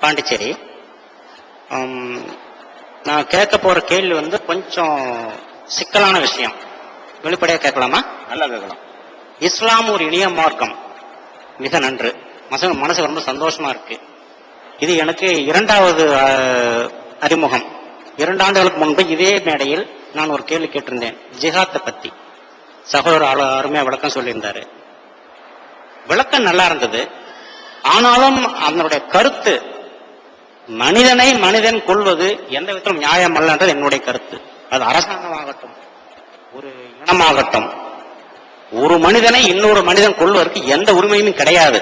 பாண்டிச்சேரி. நான் கேட்க போற கேள்வி வந்து கொஞ்சம் சிக்கலான விஷயம். வெளிப்படையா கேட்கலாமா? நல்லா கேட்கலாம். இஸ்லாம் ஒரு இனிய மார்க்கம். மிக நன்று. மனசு மனசு ரொம்ப சந்தோஷமா இருக்கு. இது எனக்கு இரண்டாவது அறிமுகம். இரண்டு ஆண்டுகளுக்கு முன்பு இதே மேடையில் நான் ஒரு கேள்வி கேட்டிருந்தேன். ஜிஹாத்தை பத்தி. சகோதரர் அருமையா விளக்கம் சொல்லியிருந்தாரு. விளக்கம் நல்லா இருந்தது. ஆனாலும் அதனுடைய கருத்து மனிதனை மனிதன் கொள்வது எந்த விதத்திலும் நியாயம் அல்லன்றது என்னுடைய கருத்து. அது அரசாங்கமாகட்டும் ஒரு இனமாகட்டும். ஒரு மனிதனை இன்னொரு மனிதன் கொள்வதற்கு எந்த உரிமையும் கிடையாது.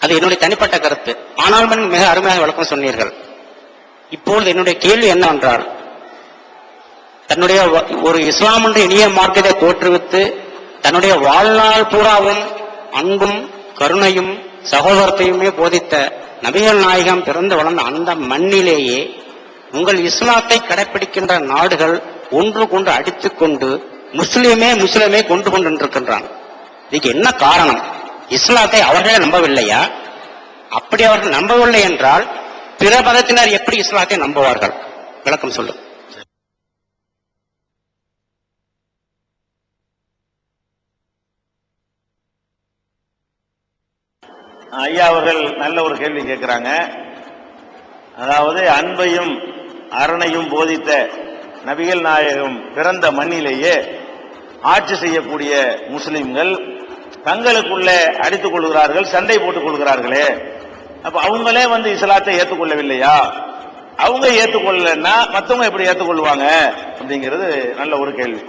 அது என்னுடைய தனிப்பட்ட கருத்து. ஆனால் மிக அருமையாக விளக்கம் சொன்னீர்கள். இப்பொழுது என்னுடைய கேள்வி என்னவென்றால் தன்னுடைய ஒரு இஸ்லாம் என்ற இனிய மார்க்கத்தை தோற்றுவித்து தன்னுடைய வாழ்நாள் பூராவும் அன்பும் கருணையும் சகோதரத்தையுமே போதித்த நபிகள் நாயகம் பிறந்து வளர்ந்த அந்த மண்ணிலேயே உங்கள் இஸ்லாத்தை கடைபிடிக்கின்ற நாடுகள் ஒன்று கொண்டு அடித்துக் கொண்டு முஸ்லீமே முஸ்லிமே கொண்டு கொண்டு இருக்கின்றான் இதுக்கு என்ன காரணம்? இஸ்லாத்தை அவர்களே நம்பவில்லையா? அப்படி அவர்கள் நம்பவில்லை என்றால் பிற மதத்தினர் எப்படி இஸ்லாத்தை நம்புவார்கள்? விளக்கம் சொல்லு. ஐயா அவர்கள் நல்ல ஒரு கேள்வி கேட்கிறாங்க அதாவது அன்பையும் அரணையும் போதித்த நபிகள் நாயகம் பிறந்த மண்ணிலேயே ஆட்சி செய்யக்கூடிய முஸ்லிம்கள் தங்களுக்குள்ளே அடித்துக் கொள்கிறார்கள் சண்டை போட்டுக் கொள்கிறார்களே. அப்ப அவங்களே வந்து இஸ்லாத்தை ஏற்றுக்கொள்ளவில்லையா? அவங்க ஏற்றுக்கொள்ளலன்னா மற்றவங்க எப்படி ஏற்றுக்கொள்வாங்க? அப்படிங்கிறது நல்ல ஒரு கேள்வி.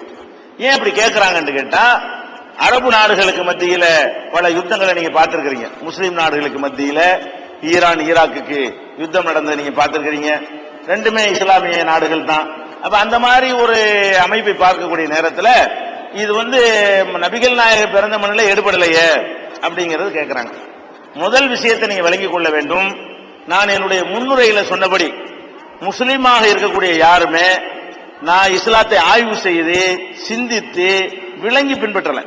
ஏன் இப்படி கேட்கிறாங்கன்னு கேட்டா அரபு நாடுகளுக்கு மத்தியில பல யுத்தங்களை நீங்க பார்த்திருக்கிறீங்க. முஸ்லீம் நாடுகளுக்கு மத்தியில ஈரான் ஈராக்குக்கு யுத்தம் நடந்ததை நீங்க பார்த்திருக்கிறீங்க. ரெண்டுமே இஸ்லாமிய நாடுகள் தான். அப்ப அந்த மாதிரி ஒரு அமைப்பை பார்க்கக்கூடிய நேரத்தில் இது வந்து நபிகள் நாயகர் பிறந்த மண்ணில் எடுபடலையே அப்படிங்கிறது கேட்கிறாங்க முதல் விஷயத்தை நீங்க விளங்கிக் கொள்ள வேண்டும். நான் என்னுடைய முன்னுரையில சொன்னபடி முஸ்லீமாக இருக்கக்கூடிய யாருமே நான் இஸ்லாத்தை ஆய்வு செய்து சிந்தித்து விளங்கி பின்பற்றலை.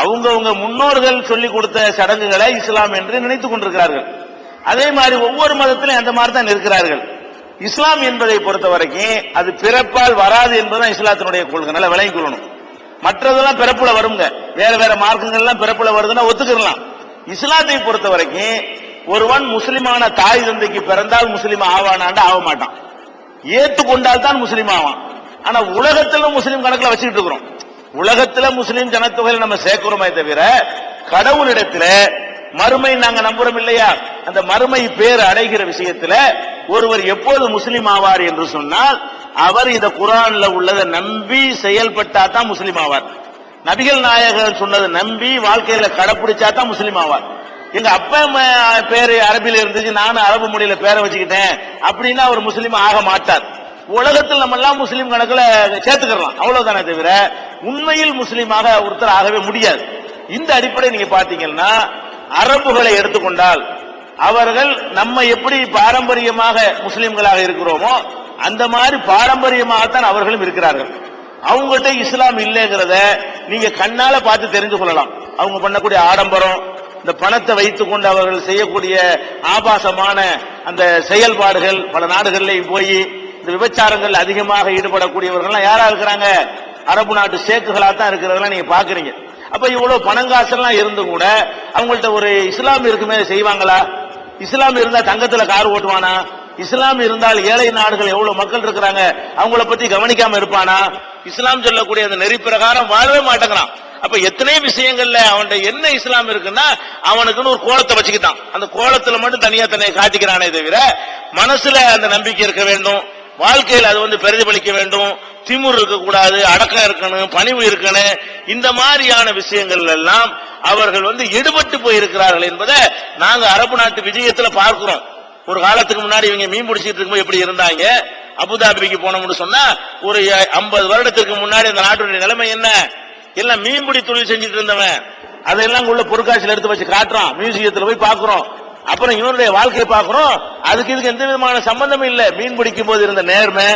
அவங்கவுங்க முன்னோர்கள் சொல்லிக் கொடுத்த சடங்குகளை இஸ்லாம் என்று நினைத்துக் கொண்டிருக்கிறார்கள். அதே மாதிரி ஒவ்வொரு மதத்திலும் அந்த மாதிரி தான் இருக்கிறார்கள். இஸ்லாம் என்பதை பொறுத்த வரைக்கும் அது பிறப்பால் வராது என்பதுதான் இஸ்லாத்தினுடைய கொள்கை. நல்லா விளங்கிக் கொள்ளணும். மற்றதெல்லாம் பிறப்புல வருங்க. வேற வேற மார்க்கங்கள்லாம் பிறப்புல வருதுன்னா ஒத்துக்கிடலாம். இஸ்லாத்தை பொறுத்த வரைக்கும் ஒருவன் முஸ்லிமான தாய் தந்தைக்கு பிறந்தால் முஸ்லீம் ஆவானாண்டு ஆக மாட்டான். ஏற்றுக்கொண்டால் தான் முஸ்லீம் ஆவான். ஆனா உலகத்திலும் முஸ்லீம் கணக்கில் வச்சுக்கிட்டு இருக்கிறோம். உலகத்துல முஸ்லீம் ஜனத்தொகையில நம்ம சேர்க்கிறோமே தவிர கடவுளிடத்துல மறுமை நாங்க நம்புறோம் இல்லையா? அந்த மறுமை பேர் அடைகிற விஷயத்துல ஒருவர் எப்போது முஸ்லீம் ஆவார் என்று சொன்னால் அவர் இந்த குரான்ல உள்ளதை நம்பி செயல்பட்டா தான் முஸ்லீம் ஆவார். நபிகள் நாயகர் சொன்னதை நம்பி வாழ்க்கையில கடைபிடிச்சா தான் முஸ்லீம் ஆவார். எங்க அப்பா அம்மா பேரு அரபில இருந்துச்சு நானும் அரபு மொழியில பேரை வச்சுக்கிட்டேன் அப்படின்னா அவர் முஸ்லீம் ஆக மாட்டார். உலகத்தில் நம்ம எல்லாம் முஸ்லீம் கணக்குல சேர்த்துக்கலாம் அவ்வளவுதானே தவிர உண்மையில் முஸ்லீமாக ஒருத்தர் ஆகவே முடியாது. இந்த அடிப்படை நீங்க பாத்தீங்கன்னா அரபுகளை எடுத்துக்கொண்டால் அவர்கள் நம்ம எப்படி பாரம்பரியமாக முஸ்லிம்களாக இருக்கிறோமோ அந்த மாதிரி பாரம்பரியமாகத்தான் அவர்களும் இருக்கிறார்கள். அவங்கள்ட்ட இஸ்லாம் இல்லைங்கிறத நீங்க கண்ணால பார்த்து தெரிஞ்சு கொள்ளலாம். அவங்க பண்ணக்கூடிய ஆடம்பரம் இந்த பணத்தை வைத்துக் கொண்டு அவர்கள் செய்யக்கூடிய ஆபாசமான அந்த செயல்பாடுகள் பல நாடுகளில் போய் இந்த விபச்சாரங்கள் அதிகமாக ஈடுபடக்கூடியவர்கள் யாரா இருக்கிறாங்க? அரபு நாட்டு சேக்குகளா தான் இருக்கிறதெல்லாம் நீங்க பாக்குறீங்க. அப்ப இவ்வளவு பணங்காசெல்லாம் இருந்து கூட அவங்கள்ட்ட ஒரு இஸ்லாம் இருக்குமே செய்வாங்களா? இஸ்லாம் இருந்தா தங்கத்துல கார் ஓட்டுவானா? இஸ்லாம் இருந்தால் ஏழை நாடுகள் எவ்வளவு மக்கள் இருக்கிறாங்க? அவங்கள பத்தி கவனிக்காம இருப்பானா? இஸ்லாம் சொல்லக்கூடிய அந்த நெறி பிரகாரம் வாழவே மாட்டேங்கிறான். அப்ப எத்தனை விஷயங்கள்ல அவன்கிட்ட என்ன இஸ்லாம் இருக்குன்னா அவனுக்குன்னு ஒரு கோலத்தை வச்சுக்கிட்டான். அந்த கோலத்துல மட்டும் தனியா தன்னை காட்டிக்கிறானே தவிர மனசுல அந்த நம்பிக்கை இருக்க வேண்டும். வாழ்க்கையில் அது வந்து பிரதிபலிக்க வேண்டும். திமுர் இருக்கக்கூடாது அடக்கம் இருக்கணும் பணிவு இருக்கணும். இந்த மாதிரியான விஷயங்கள் எல்லாம் அவர்கள் வந்து எடுபட்டு போயிருக்கிறார்கள் என்பதை நாங்க அரபு நாட்டு விஜயத்துல பார்க்கிறோம். ஒரு காலத்துக்கு முன்னாடி இவங்க மீன் பிடிச்சிட்டு இருக்கும்போது எப்படி இருந்தாங்க? அபுதாபிக்கு போனோம்னு சொன்னா ஒரு ஐம்பது வருடத்திற்கு முன்னாடி அந்த நாட்டுடைய நிலைமை என்ன? எல்லாம் மீன்பிடி தொழில் செஞ்சுட்டு இருந்தவன். அதெல்லாம் உள்ள பொருட்காட்சியில் எடுத்து வச்சு காட்டுறான். மியூசியத்துல போய் பாக்குறோம் அப்புறம் இவனுடைய வாழ்க்கையை பார்க்கிறோம். அதுக்கு இதுக்கு எந்த விதமான சம்பந்தமும் இல்ல. மீன் பிடிக்கும் போது இருந்த நேர்மை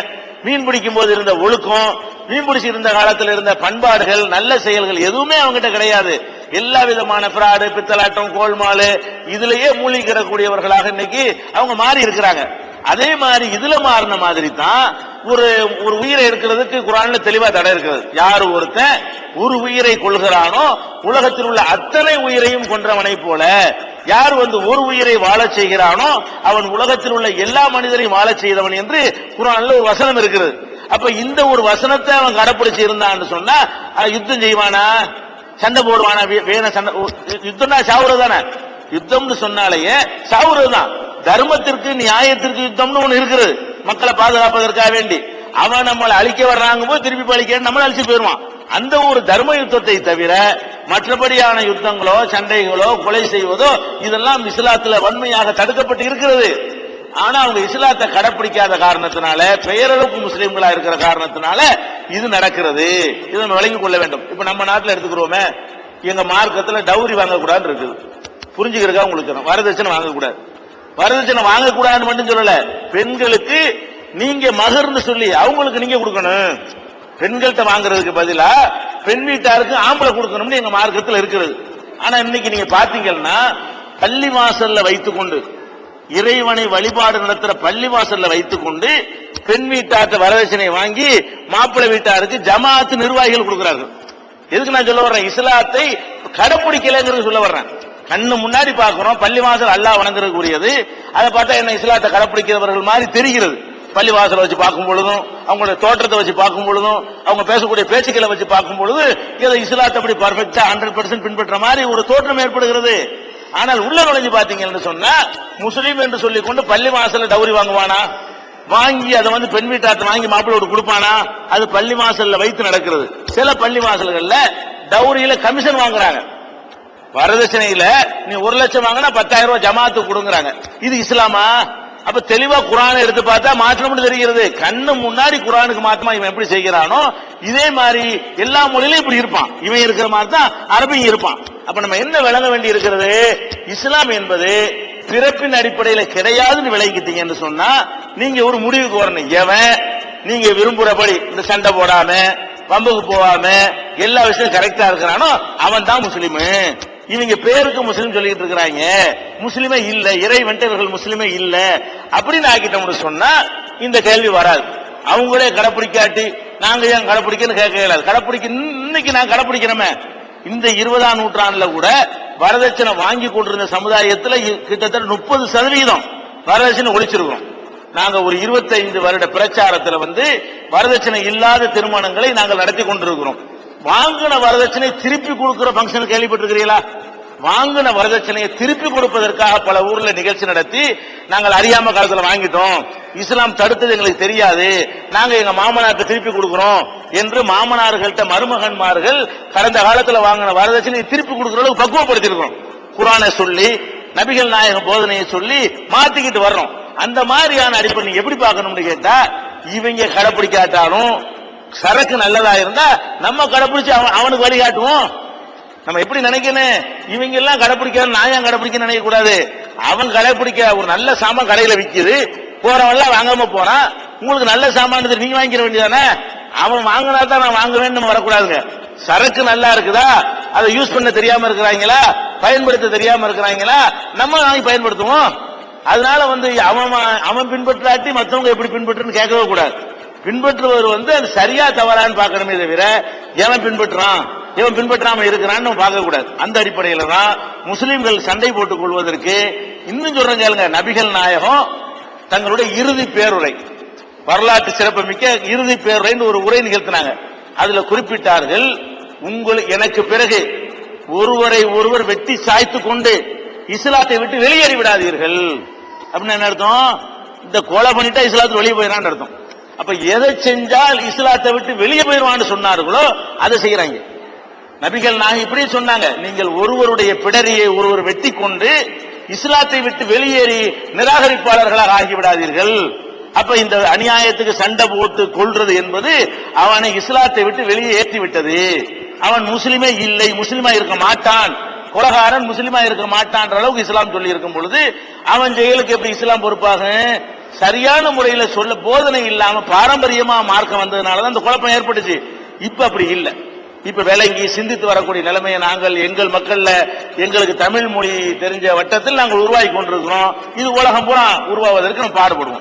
மீன் பிடிக்கும் போது இருந்த ஒழுக்கம் மீன் பிடிச்சி இருந்த காலத்தில் இருந்த பண்பாடுகள் நல்ல செயல்கள் எதுவுமே அவங்ககிட்ட கிடையாது. எல்லா விதமான பிராடு பித்தலாட்டம் கோல்மாலு இதுலயே மூழ்கிக்கிறக்கூடியவர்களாக இன்னைக்கு அவங்க மாறி இருக்கிறாங்க. அதே மாதிரி இதுல மாறின மாதிரி தான் ஒரு ஒரு உயிரை எடுக்கிறதுக்கு குரான்ல தெளிவா தடை இருக்கிறது யார் ஒருத்தன் ஒரு உயிரை கொள்கிறானோ உலகத்தில் உள்ள அத்தனை உயிரையும் கொன்றவனை போல யார் வந்து ஒரு உயிரை வாழச் செய்கிறானோ அவன் உலகத்தில் உள்ள எல்லா மனிதரையும் வாழச் செய்தவன் என்று குரான்ல ஒரு வசனம் இருக்கிறது அப்ப இந்த ஒரு வசனத்தை அவன் கடைப்பிடிச்சு இருந்தான்னு சொன்னா யுத்தம் செய்வானா? சண்டை போடுவானா? வே- வேண சண்டை யுத்தம்னா சாவுறது தானே? யுத்தம்னு சொன்னாலேயே சாவுறது தான். தர்மத்திற்கு நியாயத்திற்கு யுத்தம்னு ஒண்ணு இருக்குது. மக்களை பாதுகாப்பதற்காக வேண்டி. அவன் நம்மளை அழிக்க வர்றாங்க போது திருப்பி பழிக்க நம்மளை அழிச்சு போயிருவான் அந்த ஒரு தர்ம யுத்தத்தை தவிர மற்றபடியான யுத்தங்களோ சண்டைகளோ கொலை செய்வதோ இதெல்லாம் இஸ்லாத்துல வன்மையாக தடுக்கப்பட்டு இருக்கிறது. ஆனா அவங்க இஸ்லாத்தை கடைப்பிடிக்காத காரணத்தினால பெயரளவுக்கு முஸ்லீம்களா இருக்கிற காரணத்தினால இது நடக்கிறது. இதை நம்ம விளங்கிக் கொள்ள வேண்டும். இப்ப நம்ம நாட்டுல எடுத்துக்கிறோமே எங்க மார்க்கத்துல டவுரி வாங்கக்கூடாதுன்னு இருக்குது. புரிஞ்சுக்கிறதுக்காக உங்களுக்கு வரதட்சணை வாங்கக்கூடாது. வரதட்சணை வாங்கக்கூடாதுன்னு மட்டும் சொல்லல பெண்களுக்கு நீங்க மகர்னு சொல்லி அவங்களுக்கு நீங்க கொடுக்கணும். பெண்கள்கிட்ட வாங்குறதுக்கு பதிலா பெண் வீட்டாருக்கு ஆம்பளை கொடுக்கணும்னு எங்க மார்க்கத்தில் இருக்கிறது ஆனா இன்னைக்கு நீங்க பாத்தீங்கன்னா பள்ளி வாசல்ல வைத்துக்கொண்டு இறைவனை வழிபாடு நடத்துற பள்ளி வாசல்ல வைத்துக்கொண்டு பெண் வீட்டார்ட்ட வரதட்சணை வாங்கி மாப்பிள்ளை வீட்டாருக்கு ஜமாத்து நிர்வாகிகள் கொடுக்கிறார்கள். எதுக்கு நான் சொல்ல வர்றேன்? இஸ்லாத்தை கடைப்பிடிக்கலங்கிறது சொல்ல வர்றேன். கண்ணு முன்னாடி பாக்குறோம் பள்ளி வாசல் அல்லாஹ் வணங்குறதுக்குரியது. அதை பார்த்தா என்ன இஸ்லாத்தை கடைப்பிடிக்கிறவர்கள் மாதிரி தெரிகிறது. பள்ளி வாசலை வச்சு பார்க்கும் பொழுதும் அவங்களுடைய தோற்றத்தை வச்சு பார்க்கும் பொழுதும் அவங்க பேசக்கூடிய பேச்சுக்களை வச்சு பார்க்கும் பொழுது இதை இஸ்லாத்தை அப்படி பர்ஃபெக்டா ஹண்ட்ரட் பர்சன்ட் பின்பற்ற மாதிரி ஒரு தோற்றம் ஏற்படுகிறது. ஆனால் உள்ள நுழைஞ்சு பாத்தீங்கன்னு சொன்னா முஸ்லீம் என்று சொல்லிக் கொண்டு பள்ளி வாசல்ல டவுரி வாங்குவானா? வாங்கி அதை வந்து பெண் வீட்டாத்து வாங்கி மாப்பிள்ளோடு கொடுப்பானா? அது பள்ளி வாசல்ல வைத்து நடக்கிறது. சில பள்ளி வாசல்கள்ல டவுரியில கமிஷன் வாங்குறாங்க. வரதட்சணையில நீ ஒரு லட்சம் வாங்கினா பத்தாயிரம் ரூபாய் ஜமாத்து கொடுங்கறாங்க. இது இஸ்லாமா? அப்ப தெளிவா குரானை எடுத்து பார்த்தா மாற்றம்னு தெரிகிறது. கண்ணு முன்னாடி குரானுக்கு மாத்தமா இவன் எப்படி செய்கிறானோ இதே மாதிரி எல்லா மொழியிலும் இப்படி இருப்பான். இவன் இருக்கிற மாதிரி தான் அரபியும் இருப்பான். அப்ப நம்ம என்ன விளங்க வேண்டி இருக்கிறது? இஸ்லாம் என்பது பிறப்பின் அடிப்படையில கிடையாதுன்னு விளங்கிட்டீங்கன்னு சொன்னா நீங்க ஒரு முடிவுக்கு வரணும். எவன்? நீங்க விரும்புறபடி இந்த சண்டை போடாம பம்புக்கு போகாம எல்லா விஷயம் கரெக்டா இருக்கிறானோ அவன் தான் முஸ்லீமு. இவங்க பேருக்கு முஸ்லீம் சொல்லிட்டு இருக்கிறாங்க. முஸ்லீமே இல்ல இறைவன்ட்டு இவர்கள் முஸ்லீமே இல்ல. அப்படின்னு ஆக்கிட்டோம்னு சொன்னா இந்த கேள்வி வராது. அவங்களே கடைப்பிடிக்காட்டி நாங்க ஏன் கடைப்பிடிக்கன்னு கேட்க இயலாது கடைப்பிடிக்க இன்னைக்கு நான் கடைப்பிடிக்கிறோமே இந்த இருபதாம் நூற்றாண்டுல கூட வரதட்சணை வாங்கி கொண்டிருந்த சமுதாயத்துல கிட்டத்தட்ட முப்பது சதவீதம் வரதட்சணை ஒழிச்சிருக்கோம் நாங்க ஒரு 25 வருட பிரச்சாரத்துல வந்து வரதட்சணை இல்லாத திருமணங்களை நாங்கள் நடத்தி கொண்டிருக்கிறோம். வாங்கின வரதட்சணை திருப்பி கொடுக்கிற பங்கன் கேள்விப்பட்டிருக்கிறீங்களா? வாங்கின வரதட்சணையை திருப்பி கொடுப்பதற்காக பல ஊர்ல நிகழ்ச்சி நடத்தி நாங்கள் அறியாம காலத்துல வாங்கிட்டோம். இஸ்லாம் தடுத்தது எங்களுக்கு தெரியாது. நாங்க எங்க மாமனாருக்கு திருப்பி கொடுக்கிறோம் என்று மாமனார்கள்ட்ட மருமகன்மார்கள் கடந்த காலத்துல வாங்கின வரதட்சணையை திருப்பி கொடுக்கிற அளவுக்கு பக்குவப்படுத்திருக்கிறோம் குரானை சொல்லி நபிகள் நாயக போதனையை சொல்லி மாத்திக்கிட்டு வர்றோம். அந்த மாதிரியான அடிப்படை எப்படி பார்க்கணும்னு கேட்டா இவங்க கடைப்பிடிக்காட்டாலும் சரக்கு நல்லதா இருந்தா நம்ம கடைபிடிச்சு அவன் அவனுக்கு வழிகாட்டுவோம் நம்ம எப்படி நினைக்கணும்? இவங்க எல்லாம் கடைபிடிக்க நான் ஏன் கடைபிடிக்க நினைக்க கூடாது அவன் கடைபிடிக்க ஒரு நல்ல சாமான் கடையில விற்கிது போறவன்லாம் வாங்காம போறான். உங்களுக்கு நல்ல சாமான் நீங்க வாங்கிக்க வேண்டியதானே? அவன் வாங்கினா தான் நான் வாங்குவேன்னு நம்ம வரக்கூடாதுங்க. சரக்கு நல்லா இருக்குதா? அதை யூஸ் பண்ண தெரியாம இருக்கிறாங்களா? பயன்படுத்த தெரியாம இருக்கிறாங்களா? நம்ம வாங்கி பயன்படுத்துவோம். அதனால வந்து அவன் அவன் பின்பற்றாட்டி மற்றவங்க எப்படி பின்பற்றுன்னு கேட்கவே கூடாது. பின்பற்றுபவர் வந்து அது சரியா தவறான்னு பார்க்கணுமே தவிர எவன் பின்பற்றுறான்? இவன் பின்பற்றாம இருக்கிறான்னு பார்க்க கூடாது. அந்த அடிப்படையில தான் முஸ்லிம்கள் சண்டை போட்டுக் கொள்வதற்கு இன்னும் சொல்றேன் கேளுங்க நபிகள் நாயகம் தங்களுடைய இறுதி பேருரை வரலாற்று சிறப்புமிக்க இறுதி பேருரைன்னு ஒரு உரை நிகழ்த்தினாங்க. அதுல குறிப்பிட்டார்கள் உங்கள் எனக்கு பிறகு ஒருவரை ஒருவர் வெட்டி சாய்த்து கொண்டு இஸ்லாத்தை விட்டு வெளியேறி விடாதீர்கள் அப்படின்னு என்ன அர்த்தம்? இந்த கொலை பண்ணிட்டா இஸ்லாத்து வெளியே போயிடறான்னு அர்த்தம். அப்ப எதை செஞ்சால் இஸ்லாத்தை விட்டு வெளியே போயிடுவான்னு சொன்னார்களோ அதை செய்யறாங்க நபிகள் நாங்க இப்படி சொன்னாங்க நீங்கள் ஒருவருடைய பிடரியை ஒருவர் வெட்டி கொண்டு இஸ்லாத்தை விட்டு வெளியேறி நிராகரிப்பாளர்களாக ஆகிவிடாதீர்கள். அப்ப இந்த அநியாயத்துக்கு சண்டை போட்டு கொள்றது என்பது அவனை இஸ்லாத்தை விட்டு வெளியே ஏற்றி விட்டது. அவன் முஸ்லிமே இல்லை முஸ்லிமா இருக்க மாட்டான். கொலகாரன் முஸ்லிமா இருக்க மாட்டான்ற அளவுக்கு இஸ்லாம் சொல்லி இருக்கும் பொழுது அவன் ஜெயிலுக்கு எப்படி இஸ்லாம் பொறுப்பாகும் சரியான முறையில் சொல்ல போதனை இல்லாம பாரம்பரியமா மார்க்கம் வந்ததுனாலதான் இந்த குழப்பம் ஏற்பட்டுச்சு. இப்ப அப்படி இல்லை. இப்ப விளங்கி சிந்தித்து வரக்கூடிய நிலைமையை நாங்கள் எங்கள் மக்கள்ல எங்களுக்கு தமிழ் மொழி தெரிஞ்ச வட்டத்தில் நாங்கள் உருவாக்கி கொண்டிருக்கிறோம். இது உலகம் பூரா உருவாவதற்கு நம்ம பாடுபடுவோம்.